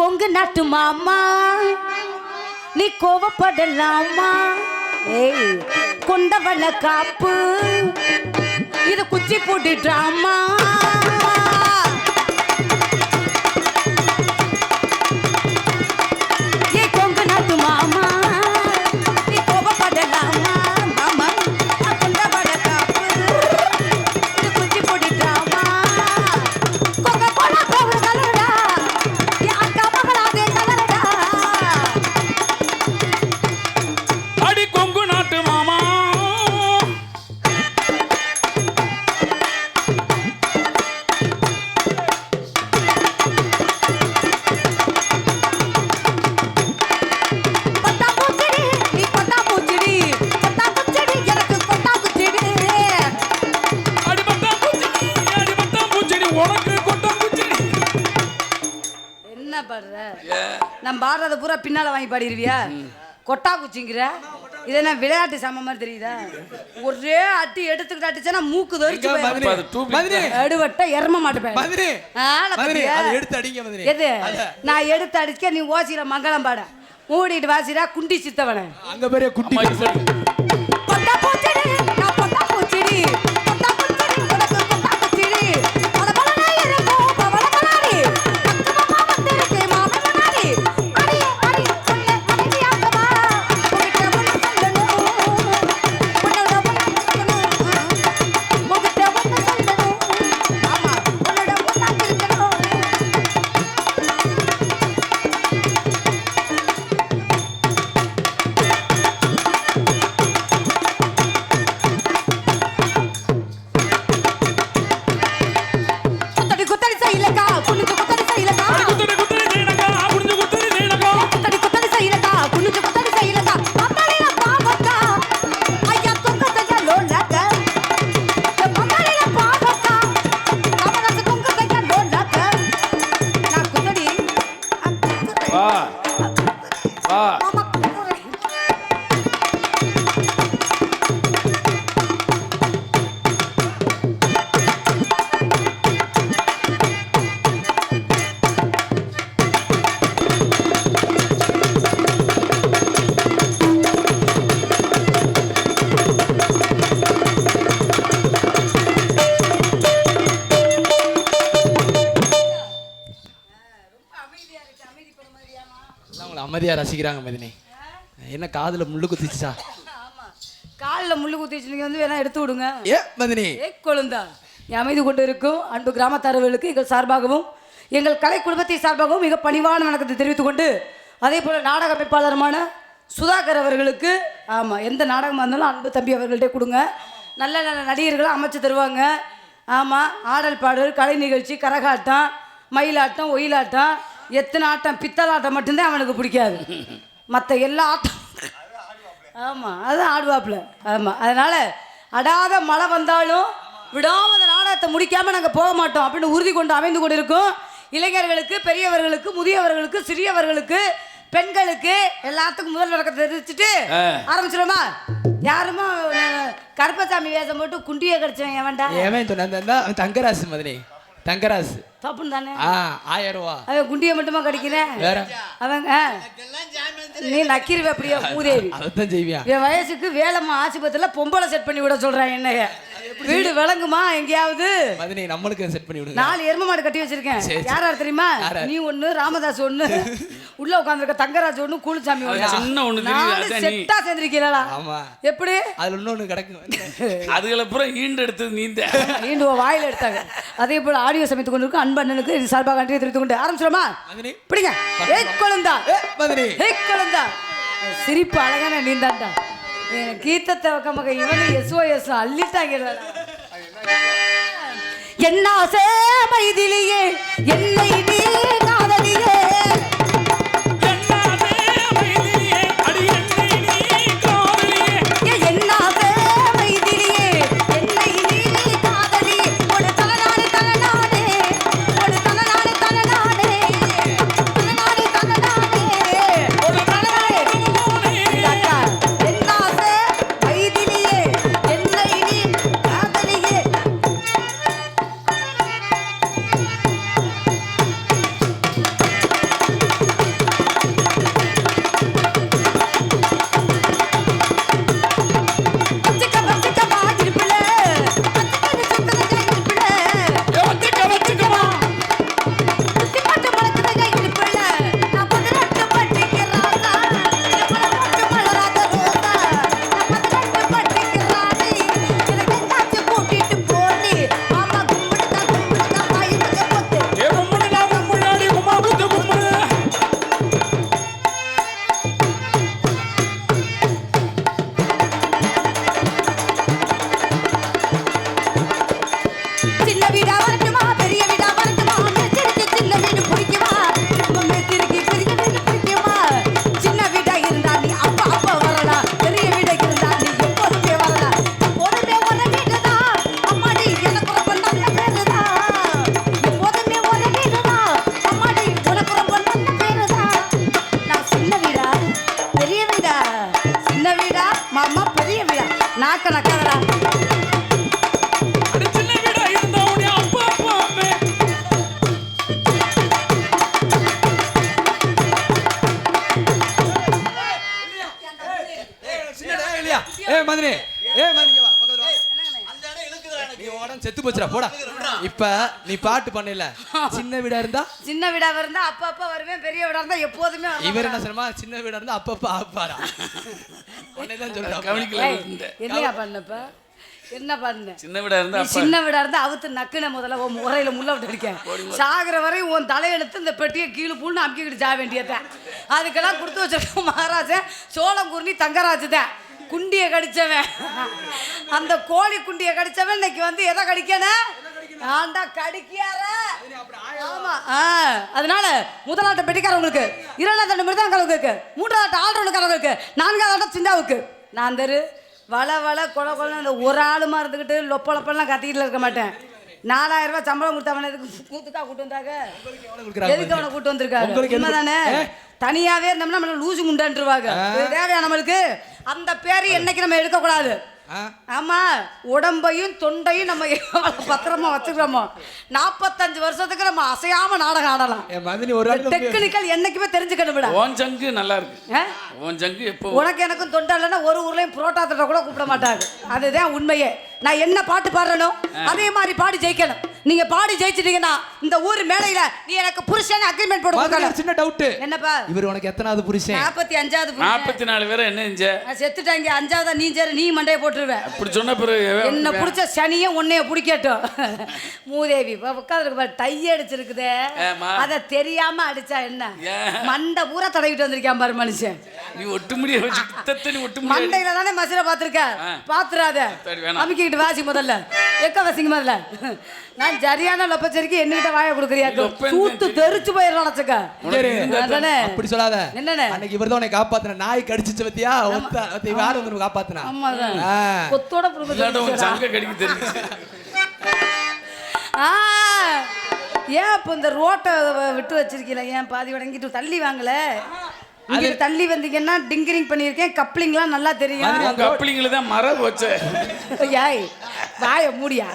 கொங்கு நாட்டு மாமா. நீ கோவப்படலாமா? ஏய் கொண்டவன காப்பு. இது குச்சி போட்டு ட்ராமா உனக்கு என்ன பாடுற நான் பாடுறத பூரா பின்னால வாங்கி பாடிடுவியா கொட்டா குச்சிங்கிற? இது என்ன விளையாட்டு சம மாதிரி தெரியுதா? ஒரே அட்டி எடுத்துக்கிட்டு அடிச்சா மூக்கு தெரிச்சு எடுவட்ட எரும? அதை எடுத்து அடிங்க எது. நான் எடுத்து அடிக்க நீ ஓசியில மங்களம் பாட. மூடிட்டு வாசிடா குண்டி சித்தவன. அங்க பெரிய. கொட்டா அமைதியா ரசிக்கிறாங்க மதினி. என்ன காதுல முள்ளு குத்திச்சா காலில் முள்ளு குத்திச்சு வந்து வேணா எடுத்து விடுங்க. ஏ மதினி. ஏ கொழுந்தா. அமைதி கொண்டு இருக்கும். அன்பு கிராமத்தாரர்களுக்கு எங்கள் சார்பாகவும் எங்கள் கலை குடும்பத்தை சார்பாகவும் மிக பணிவான வணக்கத்தை தெரிவித்துக் கொண்டு அதே போல் நாடக அமைப்பாளருமான சுதாகர் அவர்களுக்கு ஆமாம் எந்த நாடகமாக இருந்தாலும் அன்பு தம்பி அவர்கள்ட்டே கொடுங்க. நல்ல நல்ல நடிகர்களை அமைச்சு தருவாங்க. ஆமாம் ஆடல் பாடல் கலை நிகழ்ச்சி கரகாட்டம் மயிலாட்டம் ஒயிலாட்டம் எத்தனை ஆட்டம்? பித்தலாட்டம் மட்டும்தான் அவனுக்கு பிடிக்காது. மற்ற எல்லா ஆட்டம் ஆமாம் அதான் ஆடுவாப்புல. ஆமாம் அதனால் அடாத மழை வந்தாலும் விடாம அந்த நாடகத்தை முடிக்காமல் நாங்கள் போக மாட்டோம் அப்படின்னு உறுதி கொண்டு அமைந்து கொண்டு இருக்கோம் இளைஞர்களுக்கு பெரியவர்களுக்கு முதியவர்களுக்கு சிறியவர்களுக்கு பெண்களுக்கு எல்லாத்துக்கும் முதல் வணக்கத்தை தெரிவிச்சுட்டு. ஆரம்பிச்சிடுமா யாருமோ கருப்பசாமி வேஷம் போட்டு குண்டியை கடிச்சவன் அந்த அவன் தங்கராசு மதினி தங்கராசு. தப்புன்னு தானே? ஆ ஆயிரம் ரூபா அவன் குண்டியை மட்டுமா கடிக்கிறேன் வேற. அவங்க நீ நக்கிருவே அப்படியே மூதேவி அதைத்தான் செய்வியா? என் வயசுக்கு வேலைம்மா ஆஸ்பத்திரியில் பொம்பளை செட் பண்ணி விட சொல்றான் என்னைய. வீடு விளங்குமா எங்கேயாவது? மதினி நம்மளுக்கு செட் பண்ணி விடுங்க. நாலு எரும மாடு கட்டி வச்சிருக்கேன். சரி, சரி. யார் யார் தெரியுமா? நீ ஒண்ணு ராமதாஸ் ஒண்ணு உள்ள உட்காந்துருக்க தங்கராஜ் ஒண்ணு கூலுசாமி ஒண்ணு? அது சின்ன ஒண்ணு தெரியுது, நாலு. செட்டா சேர்ந்திருக்கீங்களா? ஆமா. எப்படி? அதுல இன்னொன்னு கிடக்கு அதுகளை பூரா ஈண்டு எடுத்தது நீந்த. ஈண்டு வாயில எடுத்தாங்க. அதே போல ஆடியோ சமைத்து கொண்டிருக்கும் அன்பு அண்ணனுக்கு இது சார்பாக நன்றி தெரிவித்துக் கொண்டு ஆரம்பிச்சிடுமா பிடிங்க. ஏய் குழந்தா. ஏ மதினி ஏய் குழந்தா. சிரிப்பு அழகான நீந்தாண்டா. என் கீத்தத்தை வைக்க மக இவனு எஸ்ஓ எஸ் அள்ளிட்டாங்க என்ன ஆசை மைதிலியே என்னை நாக்க நக்காதடா ஏ மதினி ஏ மதினி உடம்பு செத்து போச்சுடா போடா. இப்ப நீ பாட்டு பண்ணல சின்ன வீடா இருந்தா? சின்ன வீடா இருந்தா அப்ப அப்ப வருவேன் பெரிய வீடா இருந்தா எப்போதுமே. இவர் என்ன சொல்லுமா? சின்ன வீடா இருந்தா அப்பப்ப ஆப்பாரா? உன்னைதான் சொல்றேன். கவனிக்கல என்னையா பண்ணப்ப? என்ன பண்ண? சின்ன வீடா இருந்தா சின்ன வீடா இருந்தா அவுத்து நக்குன முதல்ல உன் முறையில முள்ள விட்டு அடிக்க. சாகுற வரையும் உன் தலையெடுத்து இந்த பெட்டியை கீழே பூண்டு அமுக்கிக்கிட்டு ஜா வேண்டியதான் அதுக்கெல்லாம் கொடுத்து வச்சிருக்க மகாராஜன் சோளம் குருணி தங்கராஜு தான் குண்டியை கடிச்சவன். அந்த கோழி குண்டியை கடிச்சவன் இன்னைக்கு வந்து எதை கடிக்கணும்? ஆண்டா கடிக்கியார ஆமா ஆ அதனால முதலாட்ட பெட்டிக்காரவங்களுக்கு இரண்டாவது ஆட்டம் மிருதங்காரவங்களுக்கு மூன்றாவது ஆட்டம் ஆல்ரவுண்டுக்காரவங்களுக்கு நான்காவது ஆட்டம் சிந்தாவுக்கு. நான் தரு வள வள கொல கொல அந்த ஒரு ஆளுமா இருந்துக்கிட்டு லொப்ப லொப்பெல்லாம் கத்திக்கிட்டு இருக்க மாட்டேன். நாலாயிரம் ரூபாய் சம்பளம் கொடுத்தவன எதுக்கு கூத்துக்கா கூட்டு வந்தாங்க? எதுக்கு அவனை கூட்டு வந்திருக்காங்க? உண்மைதானே? தனியாவே இருந்தோம்னா நம்மள லூசு முண்டான்ருவாங்க இது தேவையா நம்மளுக்கு அந்த பேரு என்னைக்கு நம்ம எடுக்க கூடாது ஆ? ஆமா உடம்பையும் தொண்டையும் நம்ம பத்திரமா வச்சுக்கிறோமோ? நாற்பத்தஞ்சு வருஷத்துக்கு நம்ம அசையாம நாடகம் ஆடலாம். ஒரு டெக்னிக்கல் என்னைக்குமே தெரிஞ்சுக்கணும் விட. உன் ஜங்கு நல்லா இருக்கு? உன் ஜங்கு எப்போ உனக்கு எனக்கும் தொண்டை இல்லைன்னா ஒரு ஊர்லயும் புரோட்டா தட்ட கூட கூப்பிட மாட்டாங்க. அதுதான் உண்மையே. நான் என்ன பாட்டு பாடுறனோ அதே மாதிரி பாடி ஜெயிக்கணும். நீங்க பாடி ஜெயிச்சிட்டீங்கன்னா இந்த ஊர் மேடையில நீ எனக்கு புருஷன் அக்ரிமெண்ட் கொடுக்கணும் சின்ன டவுட் என்னப்பா? இவர் உனக்கு எத்தனாவது புருஷன்? நாற்பத்தி அஞ்சாவது புருஷன். நாற்பத்தி நாலு பேரை என்ன செஞ்ச செத்துட்டாங்க அஞ்சாவதா நீ சரி நீ மண்டையை போட்டுருவேன். அப்படி சொன்ன பிறகு என்ன பிடிச்ச சனியை உன்னைய பிடிக்கட்டும். மூதேவி உட்காந்துருக்கு டை அடிச்சிருக்குதே? அத தெரியாம அடிச்சா என்ன? மண்டை பூரா தடவிட்டு வந்திருக்கான் பாரு மனுஷன். நீ ஒட்டு முடிய வச்சு கிட்டத்தட்ட நீ மண்டையில தானே மசில பாத்திருக்க. பாத்துறாத. அமுக்கிக்கிட்டு வாசி முதல்ல. எக்க வசிங்க முதல்ல நான் சரியான லொப்பச்சரிக்கை என்கிட்ட வாய கொடுக்குறியா சூத்து தெரிச்சு போயிடலாம் அதானே? அப்படி சொல்லாத. என்னண்ணே? அன்னைக்கு இவர் தான் உன்னை காப்பாத்தின. நாய் கடிச்சிச்சு பத்தியா? காப்பாத்தினா. கொத்தோட ஆ. ஏன் இப்போ இந்த ரோட்டை விட்டு வச்சிருக்கீல? ஏன் பாதி வடங்கிட்டு தள்ளி வாங்கல? இங்க தள்ளி வந்தீங்கன்னா டிங்கரிங் பண்ணியிருக்கேன். கப்ளிங்லாம் நல்லா தெரியும். கப்பலிங்களை தான் மரம் வச்ச. ஏய் வாய மூடியா?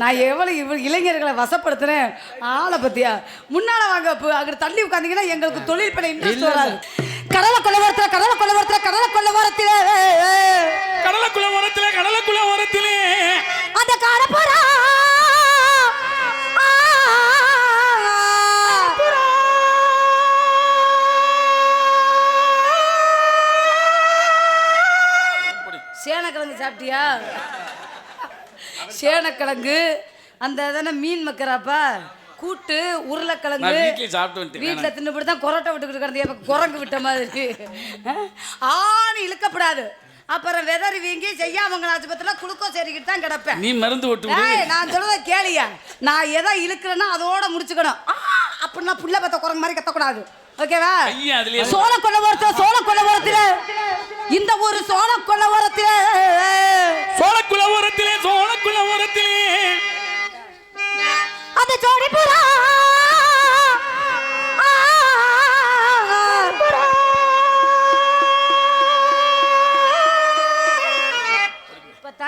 நான் எவ்வளவு இவ இளைஞர்களை வசப்படுத்துறேன். ஆளை பத்தியா? முன்னால வாங்க அங்கிட்டு தள்ளி உட்காந்தீங்கன்னா எங்களுக்கு தொழில் பண்ண இன்ட்ரெஸ்ட் வராது. கடலை கொள்ளவரத்துல கடலை கொள்ளவரத்துல கடலை கொள்ளவரத்துல கடலுக்குள்ள ஓரத்திலே கடலுக்குள்ள ஓரத்திலே. அந்த காரப்புறா சேனக்கிழங்கு சாப்பிட்டியா? சேனக்கிழங்கு அந்த தானே மீன் மக்கறாப்பா கூட்டு உருளைக்கிழங்கு சாப்பிட்டு வீட்டில் தின்னுபிட்டு தான் கொரோட்டை விட்டுக்கிட்டு கிடந்து குரங்கு விட்ட மாதிரி. ஆணி இழுக்கப்படாது. அப்புறம் வெதறி வீங்கி செய்யாமங்கல ஆஸ்பத்திரியில் குளுக்கோஸ் ஏறிக்கிட்டு தான் கிடப்பேன். நீ மருந்து ஏய், நான் சொல்றத கேளியா நான் எதை இழுக்கிறேன்னா அதோட முடிச்சுக்கணும். அப்படின்னா புள்ள பத்த குரங்கு மாதிரி கத்தக்கூடாது. ஓகேவா? சோழ கொல்லவரத்துல சோழ கொல்லவரத்துல இந்த ஒரு சோழ கொல்லவரத்துல சோழக்குள்ள ஓரத்திலே சோழக்குள்ள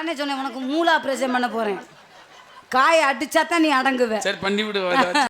இப்ப சொன்னேன் உனக்கு மூளை ஆப்ரேஷன் பண்ண போறேன். காயை அடிச்சா தான் நீ அடங்குவேன் சரி பண்ணி விடுவேன்